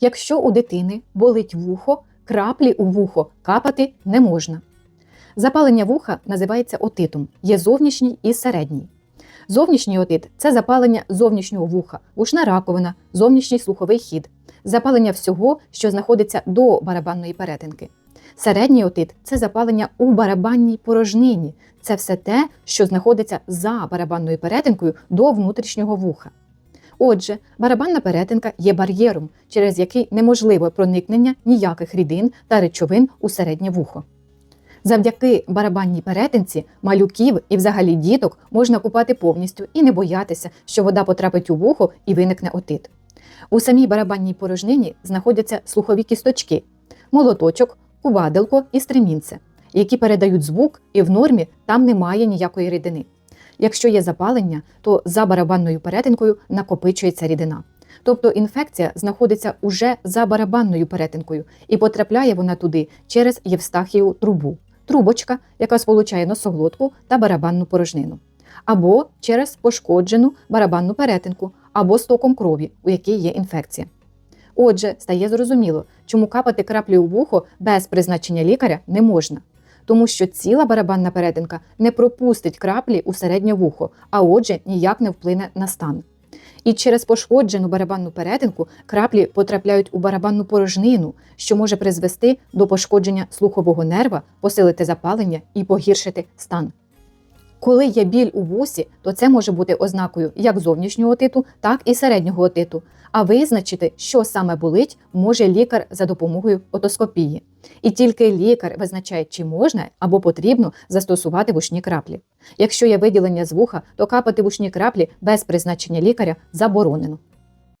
Якщо у дитини болить вухо, краплі у вухо капати не можна. Запалення вуха називається отитом, є зовнішній і середній. Зовнішній отит це запалення зовнішнього вуха, вушна раковина, зовнішній слуховий хід, запалення всього, що знаходиться до барабанної перетинки. Середній отит це запалення у барабанній порожнині. Це все те, що знаходиться за барабанною перетинкою до внутрішнього вуха. Отже, барабанна перетинка є бар'єром, через який неможливе проникнення ніяких рідин та речовин у середнє вухо. Завдяки барабанній перетинці малюків і взагалі діток можна купати повністю і не боятися, що вода потрапить у вухо і виникне отит. У самій барабанній порожнині знаходяться слухові кісточки, молоточок, кувадилко і стремінце, які передають звук, і в нормі там немає ніякої рідини. Якщо є запалення, то за барабанною перетинкою накопичується рідина. Тобто інфекція знаходиться уже за барабанною перетинкою і потрапляє вона туди через Євстахію трубу, трубочка, яка сполучає носоглотку та барабанну порожнину, або через пошкоджену барабанну перетинку, або стоком крові, у якій є інфекція. Отже, стає зрозуміло, чому капати краплі у вухо без призначення лікаря не можна. Тому що ціла барабанна перетинка не пропустить краплі у середнє вухо, а отже, ніяк не вплине на стан. І через пошкоджену барабанну перетинку краплі потрапляють у барабанну порожнину, що може призвести до пошкодження слухового нерва, посилити запалення і погіршити стан. Коли є біль у вусі, то це може бути ознакою як зовнішнього отиту, так і середнього отиту. А визначити, що саме болить, може лікар за допомогою отоскопії. І тільки лікар визначає, чи можна або потрібно застосувати вушні краплі. Якщо є виділення з вуха, то капати вушні краплі без призначення лікаря заборонено.